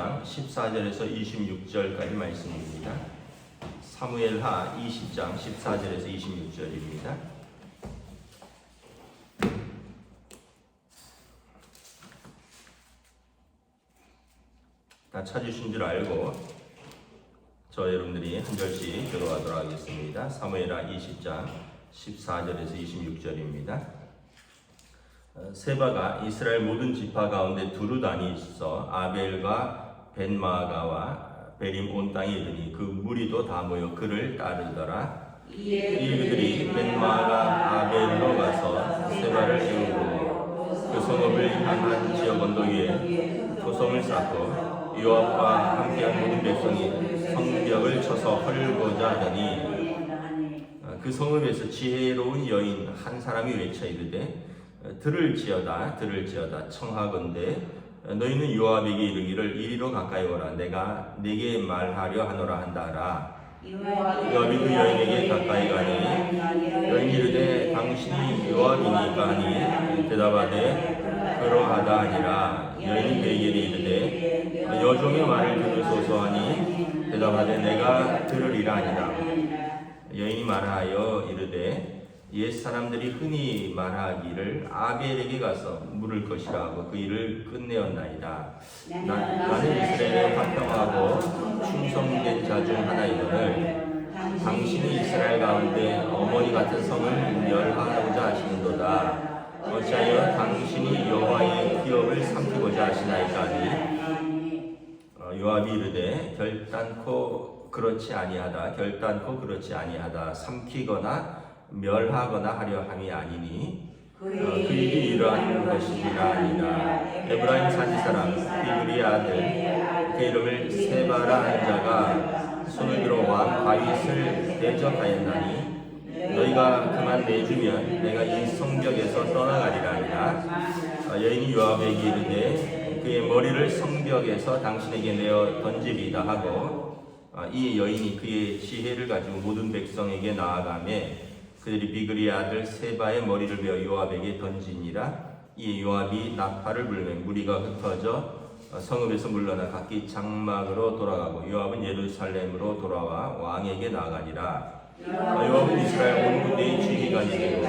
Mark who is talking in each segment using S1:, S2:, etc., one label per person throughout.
S1: 20장 14절에서 26절까지 말씀입니다. 사무엘하 20장 14절에서 26절입니다. 다 찾으신 줄 알고 저 여러분들이 한 절씩 기도하도록 하겠습니다. 사무엘하 20장 14절에서 26절입니다. 어, 세바가 이스라엘 모든 지파 가운데 두루 다니 있어 아벨과 벤마가와 베림 온 땅에 이르니 그 무리도 다 모여 그를 따르더라. 이에 그들이 벤마가 아벨로 가서 세바를 세우고 그 성읍을 향한 지역 언덕 위에 토성을 쌓고 요압과 함께한 모든 백성이 성벽을 쳐서 헐고자 하더니 어, 그 성읍에서 지혜로운 여인 한 사람이 외쳐 이르되 어, 들을 지어다 들을 지어다 청하건대 어, 너희는 요압에게 이르기를 이리로 가까이 오라. 내가 네게 말하려 하노라 한다라. 요압이 그 여인에게 가까이 가니 여인이 이르되 당신이 요압이니까 하니 대답하되 그러하다 아니라. 여인이 그에게 이르되 여종의 말을 들으소서 하니 대답하되 내가 들으리라 아니라. 여인이 말하여 이르되 옛 사람들이 흔히 말하기를 아벨에게 가서 물을 것이라 하고 그 일을 끝내었나이다. 나, 나는 이스라엘에 화평하고 충성된 자 중 하나이거늘 당신이 이스라엘 가운데 어머니 같은 성을 멸하고자 하시는도다. 어찌하여 당신이 여호와의 기업을 삼키고자 하시나이까 하니 어, 요압이 이르되 결단코 그렇지 아니하다 결단코 그렇지 아니하다 삼키거나 멸하거나 하려 함이 아니니 어, 그 일이 이러한 것이니라 아니라. 에브라임 산지 사람 비브리 아들. 그 이름을 세바라 한 자가 손을 들어 왕 다윗을 대적하였나니 너희가 그만 내주면 내가 이 성벽에서 떠나가리라 하니라. 어, 여인이 요압에게 이르되 그의 머리를 성벽에서 당신에게 내어 던지리다 하고 어, 이 여인이 그의 지혜를 가지고 모든 백성에게 나아가매 그들이 비그리의 아들 세바의 머리를 베어 요압에게 던지니라. 이 요압이 나팔을 불매 무리가 흩어져 어, 성읍에서 물러나 각기 장막으로 돌아가고 요압은 예루살렘으로 돌아와 왕에게 나아가니라. 어, 요압은 이스라엘 온 군대의 지휘관이 되고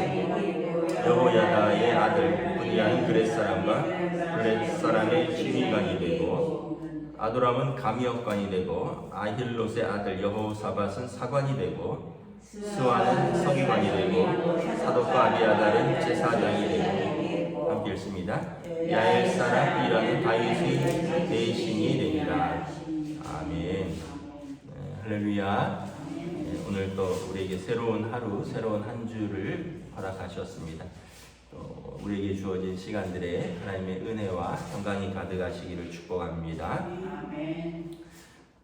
S1: 여호야다의 아들 분야는 그렛 사람과 그렛 사람의 지휘관이 되고 아도람은 감역관이 되고 아힐롯의 아들 여호사밧은 사관이 되고 스와는 서기관이 되고 사독과 아비아달은 제사장이 되고 함께 읽습니다. 야엘 사람 이라는 다윗의 대신이 됩니다. 아멘. 네, 할렐루야. 네, 오늘 또 우리에게 새로운 하루, 새로운 한 주를 허락하셨습니다. 또 우리에게 주어진 시간들에 하나님의 은혜와 평강이 가득하시기를 축복합니다.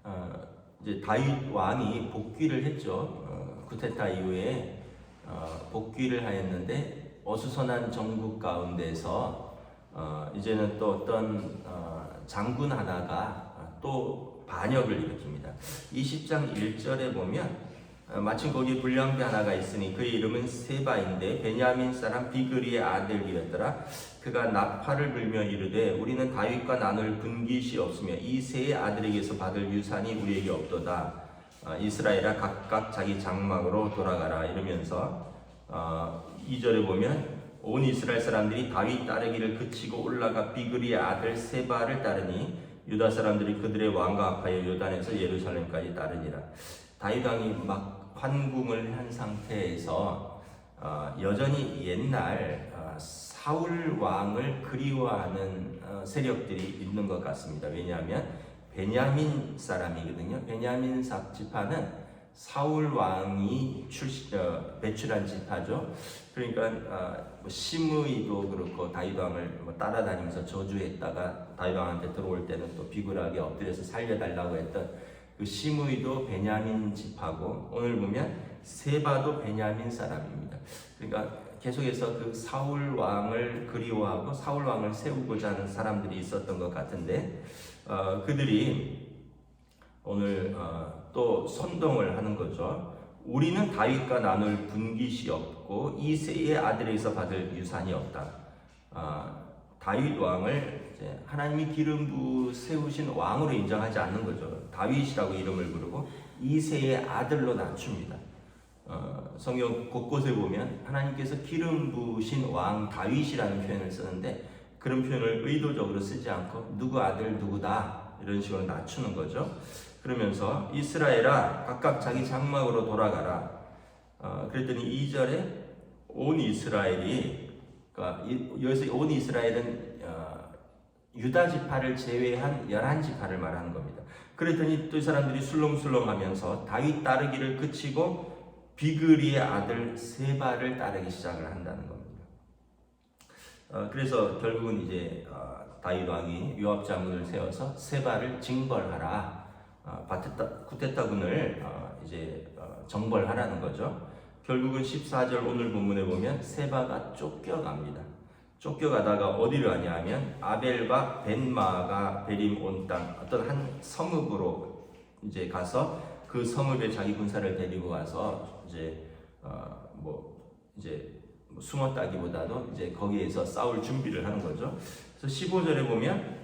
S1: 어, 이제 다윗 왕이 복귀를 했죠. 어, 쿠데타 이후에 어, 복귀를 하였는데 어수선한 정국 가운데서 어, 이제는 또 어떤 어, 장군 하나가 어, 또 반역을 일으킵니다. 20장 1절에 보면 어, 마침 거기 불량배 하나가 있으니 그의 이름은 세바인데 베냐민 사람 비그리의 아들이었더라. 그가 나팔을 불며 이르되 우리는 다윗과 나눌 분깃이 없으며 이 세의 아들에게서 받을 유산이 우리에게 없도다. 어, 이스라엘아 각각 자기 장막으로 돌아가라 이러면서 어, 2절에 보면 온 이스라엘 사람들이 다윗 따르기를 그치고 올라가 비그리의 아들 세바를 따르니 유다 사람들이 그들의 왕과 아파여 요단에서 예루살렘까지 따르니라. 다윗 왕이 막 환궁을 한 상태에서 어, 여전히 옛날 어, 사울 왕을 그리워하는 어, 세력들이 있는 것 같습니다. 왜냐하면 베냐민 사람이거든요. 베냐민 사 지파는 사울 왕이 출시, 어, 배출한 지파죠. 그러니까 어, 뭐 시므이도 그렇고 다윗 왕을 뭐 따라다니면서 저주했다가 다윗 왕한테 들어올 때는 또 비굴하게 엎드려서 살려달라고 했던 그 시므이도 베냐민 지파고 오늘 보면 세바도 베냐민 사람입니다. 그러니까 계속해서 그 사울 왕을 그리워하고 사울 왕을 세우고자 하는 사람들이 있었던 것 같은데 어, 그들이 오늘 어, 또 선동을 하는 거죠. 우리는 다윗과 나눌 분깃이 없고 이세의 아들에게서 받을 유산이 없다. 어, 다윗 왕을 하나님이 기름 부 세우신 왕으로 인정하지 않는 거죠. 다윗이라고 이름을 부르고 이세의 아들로 낮춥니다. 어, 성경 곳곳에 보면 하나님께서 기름 부신 왕 다윗이라는 표현을 쓰는데 그런 표현을 의도적으로 쓰지 않고 누구 아들 누구다 이런 식으로 낮추는 거죠. 그러면서 이스라엘아 각각 자기 장막으로 돌아가라. 어, 그랬더니 2절에 온 이스라엘이 그러니까 이- 여기서 온 이스라엘은 어, 유다 지파를 제외한 11지파를 말하는 겁니다. 그랬더니 또이 사람들이 술렁술렁하면서 다윗 따르기를 그치고 비그리의 아들 세바를 따르기 시작을 한다는 겁니다. 어, 그래서 결국은 이제 어, 다윗 왕이 요압 장군을 세워서 세바를 징벌하라. 어, 바테타 쿠데타군을 어, 이제 어, 정벌하라는 거죠. 결국은 14절 오늘 본문에 보면 세바가 쫓겨갑니다. 쫓겨가다가 어디를 가냐 하면 아벨과 벤마가 베림 온 땅 어떤 한 성읍으로 이제 가서 그 성읍에 자기 군사를 데리고 가서 이제 어, 뭐 이제 뭐 숨었다기보다도 이제 거기에서 싸울 준비를 하는 거죠. 그래서 15절에 보면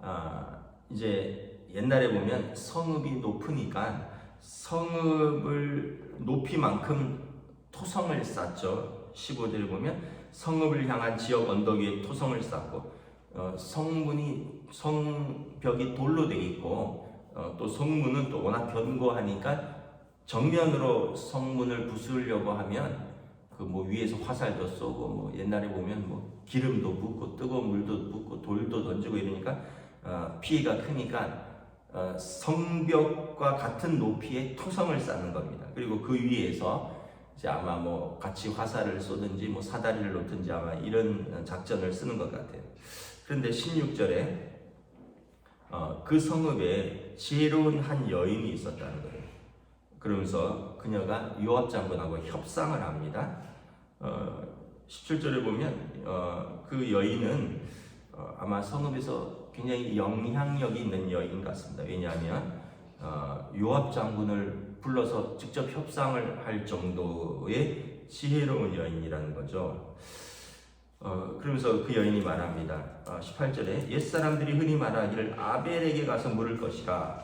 S1: 아 이제 옛날에 보면 성읍이 높으니까 성읍을 높이만큼 토성을 쌓죠. 15절에 보면 성읍을 향한 지역 언덕 위에 토성을 쌓고 어, 성문이 성벽이 돌로 되어 있고 어, 또 성문은 또 워낙 견고하니까 정면으로 성문을 부수려고 하면 그 뭐 위에서 화살도 쏘고 뭐 옛날에 보면 뭐 기름도 붓고 뜨거운 물도 붓고 돌도 던지고 이러니까 어, 피해가 크니까 어, 성벽과 같은 높이의 토성을 쌓는 겁니다. 그리고 그 위에서 이제 아마 뭐 같이 화살을 쏘든지 뭐 사다리를 놓든지 아마 이런 작전을 쓰는 것 같아요. 그런데 16절에 어, 그 성읍에 지혜로운 한 여인이 있었다는 거예요. 그러면서 그녀가 요압 장군하고 협상을 합니다. 어, 17절에 보면 어, 그 여인은 어, 아마 성읍에서 굉장히 영향력이 있는 여인 같습니다. 왜냐하면 어, 요압 장군을 불러서 직접 협상을 할 정도의 지혜로운 여인이라는 거죠. 어, 그러면서 그 여인이 말합니다. 어, 18절에 옛 사람들이 흔히 말하기를 아벨에게 가서 물을 것이라.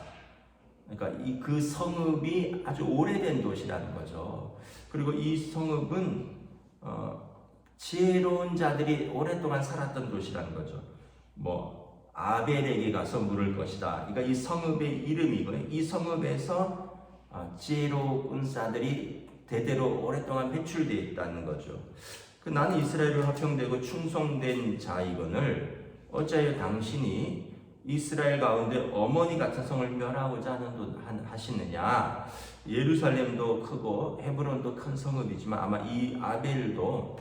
S1: 그러니까 이 그 성읍이 아주 오래된 도시라는 거죠. 그리고 이 성읍은 어, 지혜로운 자들이 오랫동안 살았던 도시라는 거죠. 뭐 아벨에게 가서 물을 것이다. 그러니까 이 성읍의 이름이고요. 이 성읍에서 어, 지혜로운 자들이 대대로 오랫동안 배출되어 있다는 거죠. 그 나는 이스라엘을 합평되고 충성된 자이거늘 어찌하여 당신이 이스라엘 가운데 어머니 같은 성을 멸하고자 하는 하시느냐 예루살렘도 크고 헤브론도 큰 성읍이지만 아마 이 아벨도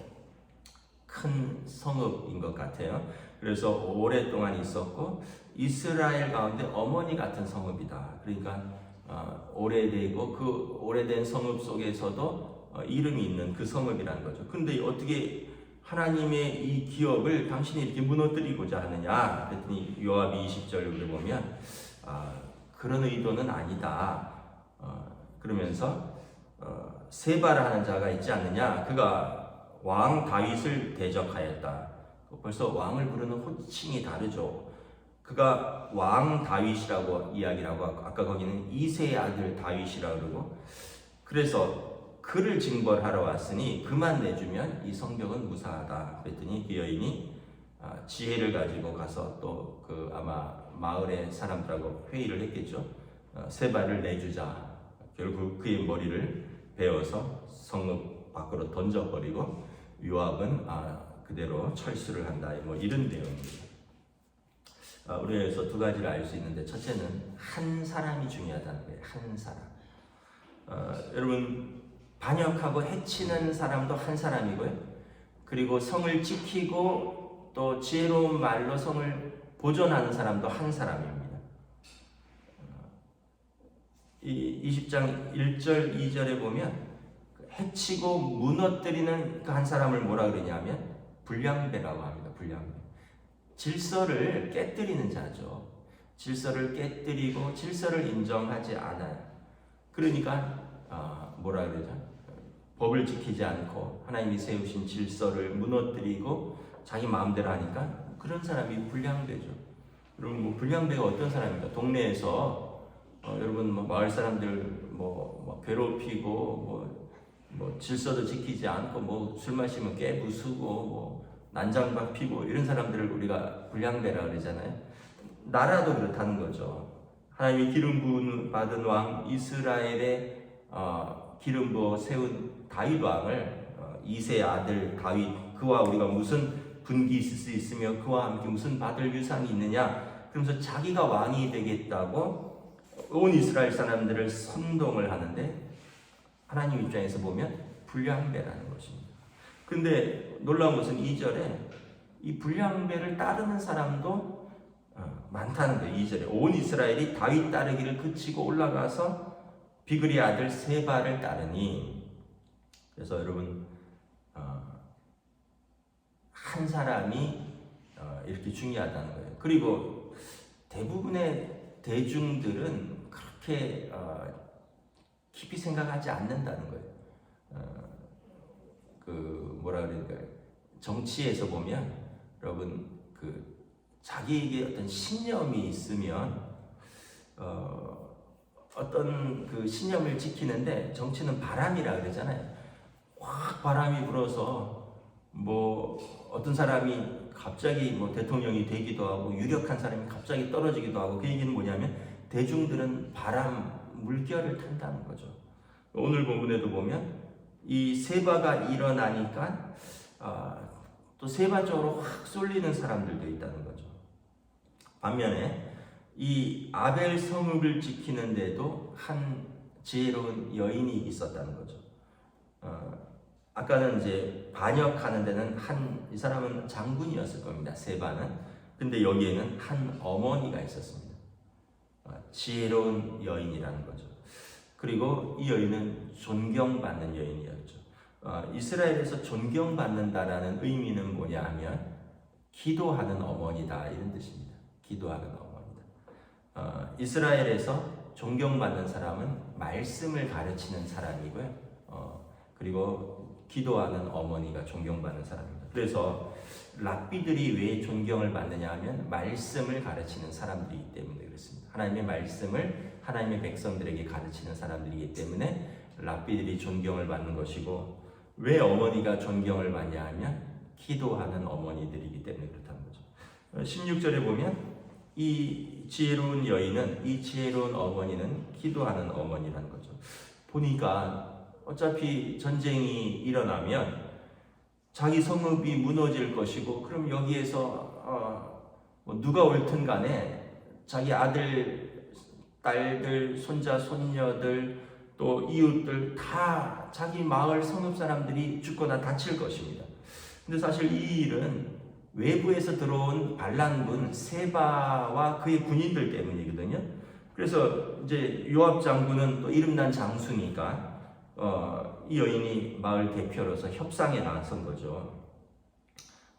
S1: 큰 성읍인 것 같아요. 그래서 오랫동안 있었고 이스라엘 가운데 어머니 같은 성읍이다. 그러니까 어, 오래되고 그 오래된 성읍 속에서도 어, 이름이 있는 그 성읍이라는 거죠. 근데 어떻게 하나님의 이 기업을 당신이 이렇게 무너뜨리고자 하느냐? 그랬더니 요압이 20절을 보면 아, 그런 의도는 아니다. 어, 그러면서 어, 세바라는 자가 있지 않느냐? 그가 왕 다윗을 대적하였다. 벌써 왕을 부르는 호칭이 다르죠. 그가 왕 다윗이라고 이야기라고 아까 거기는 이세의 아들 다윗이라고 그러고 그래서 그를 징벌하러 왔으니 그만 내주면 이 성벽은 무사하다. 그랬더니 그 여인이 아, 지혜를 가지고 가서 또 그 아마 마을의 사람들하고 회의를 했겠죠. 어, 세발을 내주자. 결국 그의 머리를 베어서 성읍 밖으로 던져버리고 요압은 아, 그대로 철수를 한다. 뭐 이런 내용입니다. 아, 우리가 여기서 두 가지를 알 수 있는데 첫째는 한 사람이 중요하다는 거예요. 한 사람. 어, 여러분 반역하고 해치는 사람도 한 사람이고요. 그리고 성을 지키고 또 지혜로운 말로 성을 보존하는 사람도 한 사람입니다. 어, 이 20장 1절 2절에 보면 그 해치고 무너뜨리는 그 한 사람을 뭐라 그러냐면 불량배라고 합니다. 불량배. 질서를 깨뜨리는 자죠. 질서를 깨뜨리고 질서를 인정하지 않아요. 그러니까 아, 뭐라 그러죠? 법을 지키지 않고 하나님이 세우신 질서를 무너뜨리고 자기 마음대로 하니까 그런 사람이 불량배죠. 여러분 뭐 불량배가 어떤 사람입니까? 동네에서 어, 여러분 뭐 마을 사람들 뭐, 뭐 괴롭히고 뭐, 뭐 질서도 지키지 않고 뭐 술 마시면 깨 부수고 뭐 난장밥 피고 이런 사람들을 우리가 불량배라 그러잖아요. 나라도 그렇다는 거죠. 하나님이 기름 부은 받은 왕 이스라엘의 어, 기름 부어 세운 다윗 왕을 어, 이세 아들 다윗 그와 우리가 무슨 분기 있을 수 있으며 그와 함께 무슨 받을 유산이 있느냐 그러면서 자기가 왕이 되겠다고 온 이스라엘 사람들을 선동을 하는데 하나님 입장에서 보면 불량 배라는 것입니다. 근데 놀라운 것은 2절에 이 불량 배를 따르는 사람도 어, 많다는 거예요. 2절에 온 이스라엘이 다윗 따르기를 그치고 올라가서 비그리 아들 세바를 따르니 그래서 여러분 어, 한 사람이 어, 이렇게 중요하다는 거예요. 그리고 대부분의 대중들은 그렇게 어, 깊이 생각하지 않는다는 거예요. 어, 그 뭐라 그럴까요? 정치에서 보면 여러분 그 자기에게 어떤 신념이 있으면 어, 어떤 그 신념을 지키는데 정치는 바람이라 그러잖아요. 확 바람이 불어서 뭐 어떤 사람이 갑자기 뭐 대통령이 되기도 하고 유력한 사람이 갑자기 떨어지기도 하고 그 얘기는 뭐냐면 대중들은 바람 물결을 탄다는 거죠. 오늘 본문에도 보면 이 세바가 일어나니까 아, 또 세바 쪽으로 확 쏠리는 사람들도 있다는 거죠. 반면에 이 아벨 성읍을 지키는데도 한 지혜로운 여인이 있었다는 거죠. 어, 아까는 이제 반역하는 데는 한 이 사람은 장군이었을 겁니다. 세바는. 근데 여기에는 한 어머니가 있었습니다. 어, 지혜로운 여인이라는 거죠. 그리고 이 여인은 존경받는 여인이었죠. 어, 이스라엘에서 존경받는다라는 의미는 뭐냐 하면 기도하는 어머니다 이런 뜻입니다. 기도하는 어머니다. 어, 이스라엘에서 존경받는 사람은 말씀을 가르치는 사람이고요. 어, 그리고 기도하는 어머니가 존경받는 사람입니다. 그래서 랍비들이 왜 존경을 받느냐 하면 말씀을 가르치는 사람들이기 때문에 그렇습니다. 하나님의 말씀을 하나님의 백성들에게 가르치는 사람들이기 때문에 랍비들이 존경을 받는 것이고 왜 어머니가 존경을 받냐 하면 기도하는 어머니들이기 때문에 그렇다는 거죠. 16절에 보면 이 지혜로운 여인은 이 지혜로운 어머니는 기도하는 어머니라는 거죠. 보니까 어차피 전쟁이 일어나면 자기 성읍이 무너질 것이고 그럼 여기에서 어, 뭐 누가 옳든 간에 자기 아들, 딸들, 손자, 손녀들 또 이웃들 다 자기 마을 성읍 사람들이 죽거나 다칠 것입니다. 근데 사실 이 일은 외부에서 들어온 반란군 세바와 그의 군인들 때문이거든요. 그래서 이제 요압 장군은 또 이름난 장수니까 어, 이 여인이 마을 대표로서 협상에 나선 거죠.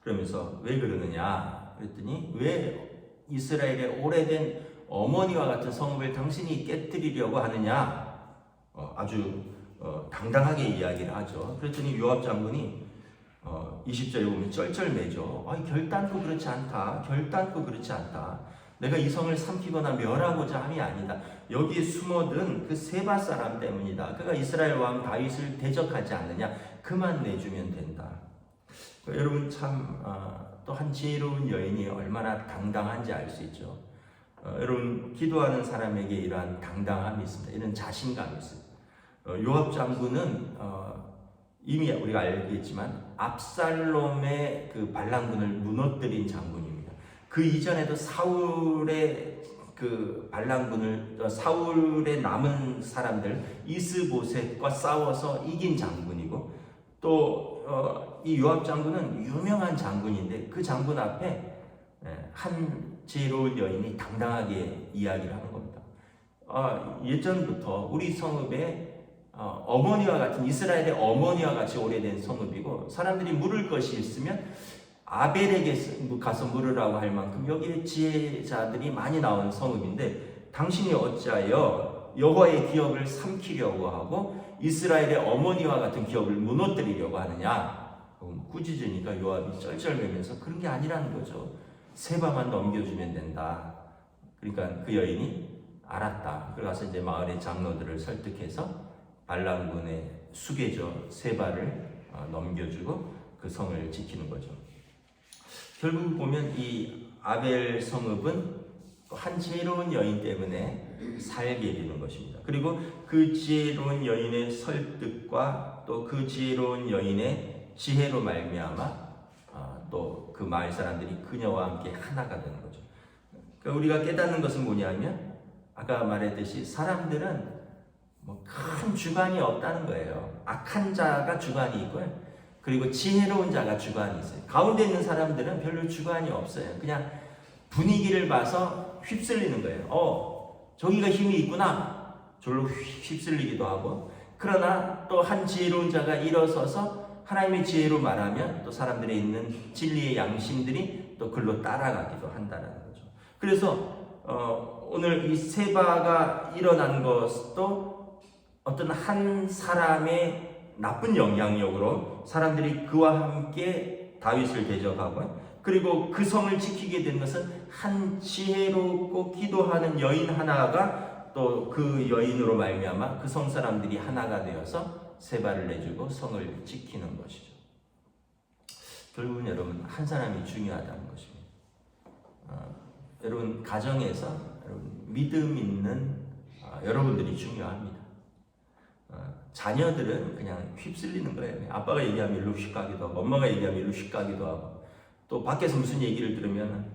S1: 그러면서 왜 그러느냐 그랬더니 왜 이스라엘의 오래된 어머니와 같은 성읍을 당신이 깨뜨리려고 하느냐 어, 아주 어, 당당하게 이야기를 하죠. 그랬더니 요압 장군이 어, 20절에 보면 쩔쩔매죠. 아니, 결단코 그렇지 않다. 결단코 그렇지 않다. 내가 이 성을 삼키거나 멸하고자 함이 아니다. 여기에 숨어든 그 세바 사람 때문이다. 그가 이스라엘 왕 다윗을 대적하지 않느냐. 그만 내주면 된다. 그 여러분 참 또 한 지혜로운 여인이 얼마나 당당한지 알 수 있죠. 어, 여러분 기도하는 사람에게 이러한 당당함이 있습니다. 이런 자신감이 있습니다. 어, 요압 장군은 어, 이미 우리가 알겠지만 압살롬의 그 반란군을 무너뜨린 장군입니다. 그 이전에도 사울의 그 반란군을 어, 사울의 남은 사람들 이스보셋과 싸워서 이긴 장군이고 또 이 어, 요압 장군은 유명한 장군인데 그 장군 앞에 예, 한 지혜로운 여인이 당당하게 이야기를 하는 겁니다. 아, 예전부터 우리 성읍에 어, 어머니와 같은 이스라엘의 어머니와 같이 오래된 성읍이고 사람들이 물을 것이 있으면 아벨에게 가서 물으라고 할 만큼 여기에 지혜자들이 많이 나온 성읍인데 당신이 어찌하여 여호와의 기업을 삼키려고 하고 이스라엘의 어머니와 같은 기업을 무너뜨리려고 하느냐? 꾸짖으니까 요압이 쩔쩔매면서 그런 게 아니라는 거죠. 세바만 넘겨주면 된다. 그러니까 그 여인이 알았다. 그래서 이제 마을의 장로들을 설득해서 반란군의 수계죠 세바를 어, 넘겨주고 그 성을 지키는 거죠. 결국 보면 이 아벨 성읍은 한 지혜로운 여인 때문에 살게 되는 것입니다. 그리고 그 지혜로운 여인의 설득과 또 그 지혜로운 여인의 지혜로 말미암아 어, 또그 마을 사람들이 그녀와 함께 하나가 되는 거죠. 그러니까 우리가 깨닫는 것은 뭐냐면 아까 말했듯이 사람들은 뭐 큰 주관이 없다는 거예요. 악한 자가 주관이 있고요. 그리고 지혜로운 자가 주관이 있어요. 가운데 있는 사람들은 별로 주관이 없어요. 그냥 분위기를 봐서 휩쓸리는 거예요. 어, 저기가 힘이 있구나. 절로 휩쓸리기도 하고. 그러나 또 한 지혜로운 자가 일어서서 하나님의 지혜로 말하면 또 사람들의 있는 진리의 양심들이 또 글로 따라가기도 한다는 거죠. 그래서 어, 오늘 이 세바가 일어난 것도 어떤 한 사람의 나쁜 영향력으로 사람들이 그와 함께 다윗을 대적하고 그리고 그 성을 지키게 된 것은 한 지혜롭고 기도하는 여인 하나가 또 그 여인으로 말미암아 그 성 사람들이 하나가 되어서 세바를 내주고 성을 지키는 것이죠. 결국은 여러분 한 사람이 중요하다는 것입니다. 어, 여러분 가정에서 여러분 믿음 있는 어, 여러분들이 중요합니다. 어, 자녀들은 그냥 휩쓸리는 거예요. 아빠가 얘기하면 일로 휙 가기도 하고 엄마가 얘기하면 일로 휙 가기도 하고 또 밖에서 무슨 얘기를 들으면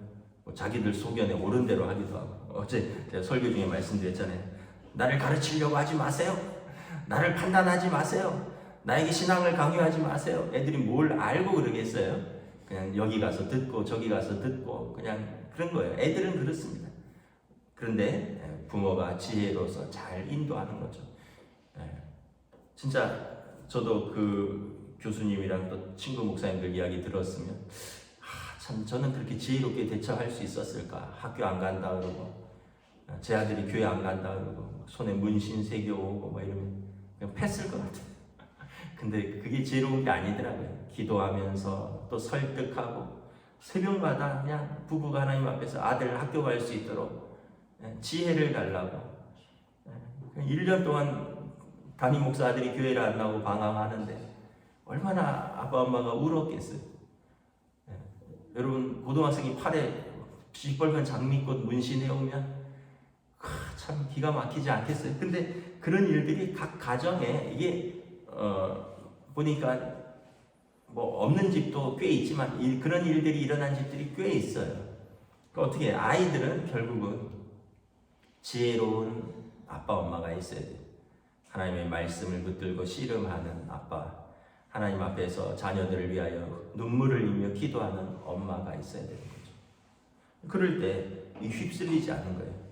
S1: 뭐 자기들 소견에 옳은 대로 하기도 하고 어제 제가 설교 중에 말씀드렸잖아요. 나를 가르치려고 하지 마세요. 나를 판단하지 마세요. 나에게 신앙을 강요하지 마세요. 애들이 뭘 알고 그러겠어요? 그냥 여기 가서 듣고 저기 가서 듣고 그냥 그런 거예요. 애들은 그렇습니다. 그런데 예, 부모가 지혜로서 잘 인도하는 거죠. 예. 진짜 저도 그 교수님이랑 또 친구 목사님들 이야기 들었으면 아, 참 저는 그렇게 지혜롭게 대처할 수 있었을까? 학교 안 간다 그러고 아, 제 아들이 교회 안 간다 그러고 손에 문신 새겨 오고 뭐 이러면 패스일 것 같아요. 근데 그게 지혜로운 게 아니더라고요. 기도하면서 또 설득하고 새벽마다 그냥 부부가 하나님 앞에서 아들 학교 갈 수 있도록 예, 지혜를 달라고 예, 1년 동안 담임 목사 아들이 교회를 안 나오고 방황하는데 얼마나 아빠 엄마가 울었겠어요. 예, 여러분 고등학생이 팔에 시뻘건 장미꽃 문신해 오면 아, 참 기가 막히지 않겠어요. 근데 그런 일들이 각 가정에 이게 어, 보니까 뭐 없는 집도 꽤 있지만 이- 그런 일들이 일어난 집들이 꽤 있어요. 그러니까 어떻게 아이들은 결국은 지혜로운 아빠 엄마가 있어야 돼요. 하나님의 말씀을 붙들고 씨름하는 아빠, 하나님 앞에서 자녀들을 위하여 눈물을 흘리며 기도하는 엄마가 있어야 되는 거죠. 그럴 때이 휩쓸리지 않는 거예요.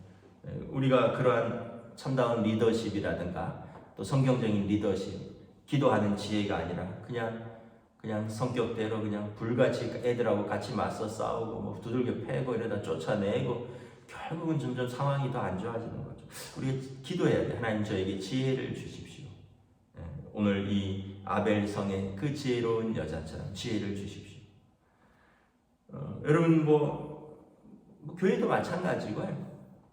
S1: 예, 우리가 그러한 참다운 리더십이라든가 또 성경적인 리더십, 기도하는 지혜가 아니라 그냥 그냥 성격대로 그냥 불같이 애들하고 같이 맞서 싸우고 뭐 두들겨 패고 이러다 쫓아내고 결국은 점점 상황이 더 안 좋아지는 거죠. 우리가 기도해야 돼. 하나님 저에게 지혜를 주십시오. 예, 오늘 이 아벨 성의 그 지혜로운 여자처럼 지혜를 주십시오. 어, 여러분 뭐, 뭐 교회도 마찬가지고요.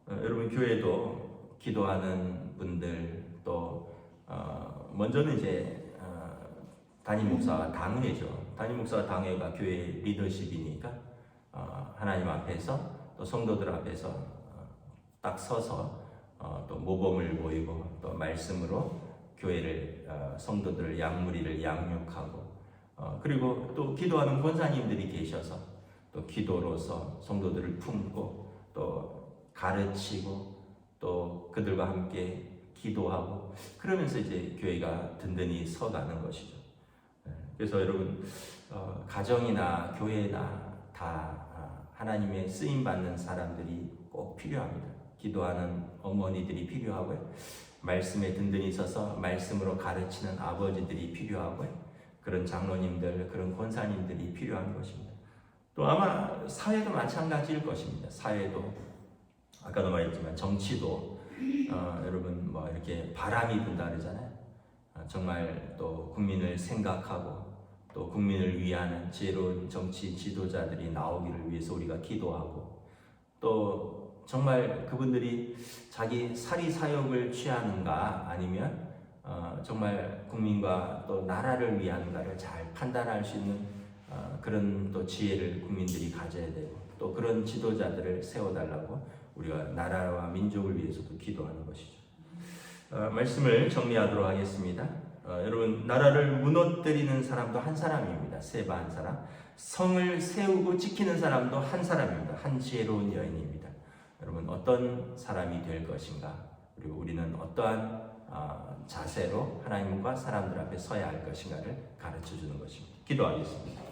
S1: 어, 여러분 교회도 기도하는 분들 또 어, 먼저는 이제 어, 담임 목사와 당회죠. 담임 목사와 당회가 교회 리더십이니까 어, 하나님 앞에서 또 성도들 앞에서 어, 딱 서서 어, 또 모범을 보이고 또 말씀으로 교회를 어, 성도들을 양무리를 양육하고 어, 그리고 또 기도하는 권사님들이 계셔서 또 기도로서 성도들을 품고 또 가르치고 또 그들과 함께 기도하고 그러면서 이제 교회가 든든히 서가는 것이죠. 예, 그래서 여러분 어, 가정이나 교회나 다 아, 하나님의 쓰임 받는 사람들이 꼭 필요합니다. 기도하는 어머니들이 필요하고요. 말씀에 든든히 서서 말씀으로 가르치는 아버지들이 필요하고요. 그런 장로님들, 그런 권사님들이 필요한 것입니다. 또 아마 사회도 마찬가지일 것입니다. 사회도 아까도 말했지만 정치도 어, 여러분 뭐 이렇게 바람이 분다 그러잖아요. 어, 정말 또 국민을 생각하고 또 국민을 위하는 지혜로운 정치 지도자들이 나오기를 위해서 우리가 기도하고 또 정말 그분들이 자기 사리 사욕을 취하는가 아니면 어, 정말 국민과 또 나라를 위한가를 잘 판단할 수 있는 어, 그런 또 지혜를 국민들이 가져야 되고 또 그런 지도자들을 세워달라고 우리가 나라와 민족을 위해서도 기도하는 것이죠. 어, 말씀을 정리하도록 하겠습니다. 어, 여러분 나라를 무너뜨리는 사람도 한 사람입니다. 세바 한 사람. 성을 세우고 지키는 사람도 한 사람입니다. 한 지혜로운 여인입니다. 여러분 어떤 사람이 될 것인가? 그리고 우리는 어떠한 어, 자세로 하나님과 사람들 앞에 서야 할 것인가를 가르쳐 주는 것입니다. 기도하겠습니다.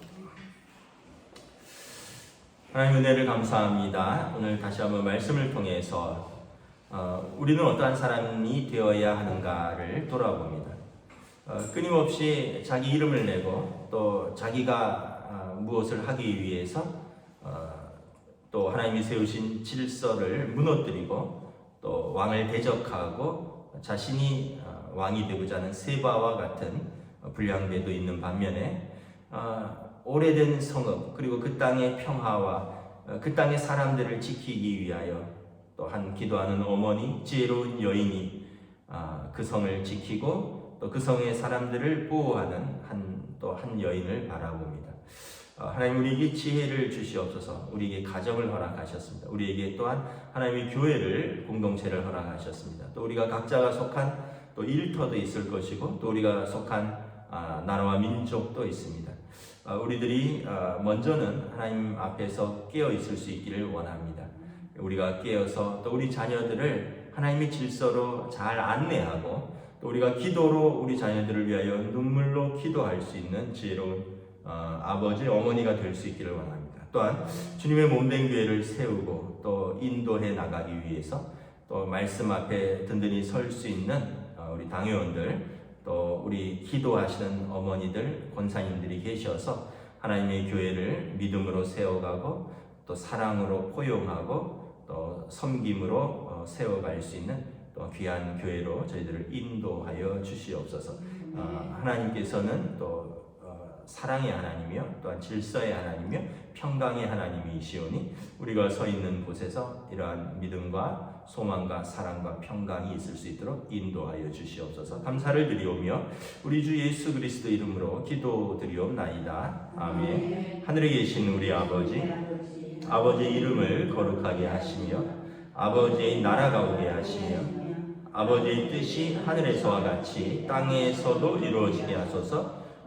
S1: 하나님 은혜를 감사합니다. 오늘 다시 한번 말씀을 통해서 어, 우리는 어떠한 사람이 되어야 하는가를 돌아봅니다. 어, 끊임없이 자기 이름을 내고 또 자기가 어, 무엇을 하기 위해서 어, 또 하나님이 세우신 질서를 무너뜨리고 또 왕을 대적하고 자신이 어, 왕이 되고자 하는 세바와 같은 어, 불량배도 있는 반면에 어, 오래된 성읍 그리고 그 땅의 평화와 어, 그 땅의 사람들을 지키기 위하여 또한 기도하는 어머니 지혜로운 여인이 아, 그 성을 지키고 또 그 성의 사람들을 보호하는 한 또 한 여인을 바라봅니다. 어, 하나님 우리에게 지혜를 주시옵소서. 우리에게 가정을 허락하셨습니다. 우리에게 또한 하나님의 교회를 공동체를 허락하셨습니다. 또 우리가 각자가 속한 또 일터도 있을 것이고 또 우리가 속한 아, 나라와 민족도 있습니다. 아, 우리들이 아, 먼저는 하나님 앞에서 깨어 있을 수 있기를 원합니다. 우리가 깨어서 또 우리 자녀들을 하나님의 질서로 잘 안내하고 또 우리가 기도로 우리 자녀들을 위하여 눈물로 기도할 수 있는 지혜로운 어, 아버지, 어머니가 될 수 있기를 원합니다. 또한 주님의 몸된 교회를 세우고 또 인도해 나가기 위해서 또 말씀 앞에 든든히 설 수 있는 어, 우리 당회원들 또 우리 기도하시는 어머니들, 권사님들이 계셔서 하나님의 교회를 믿음으로 세워가고 또 사랑으로 포용하고 또 섬김으로 어, 세워갈 수 있는 또 귀한 교회로 저희들을 인도하여 주시옵소서. 어, 하나님께서는 또 어, 사랑의 하나님이며 또한 질서의 하나님이며 평강의 하나님이시오니 우리가 서 있는 곳에서 이러한 믿음과 소망과 사랑과 평강이 있을 수 있도록 인도하여 주시옵소서. 감사를 드리오며 우리 주 예수 그리스도 이름으로 기도드리옵나이다. 아멘. 하늘에 계신 우리 아버지 아버지의 이름을 거룩하게 하시며 아버지의 나라가 오게 하시며 아버지의 뜻이 하늘에서와 같이 땅에서도 이루어지게 하소서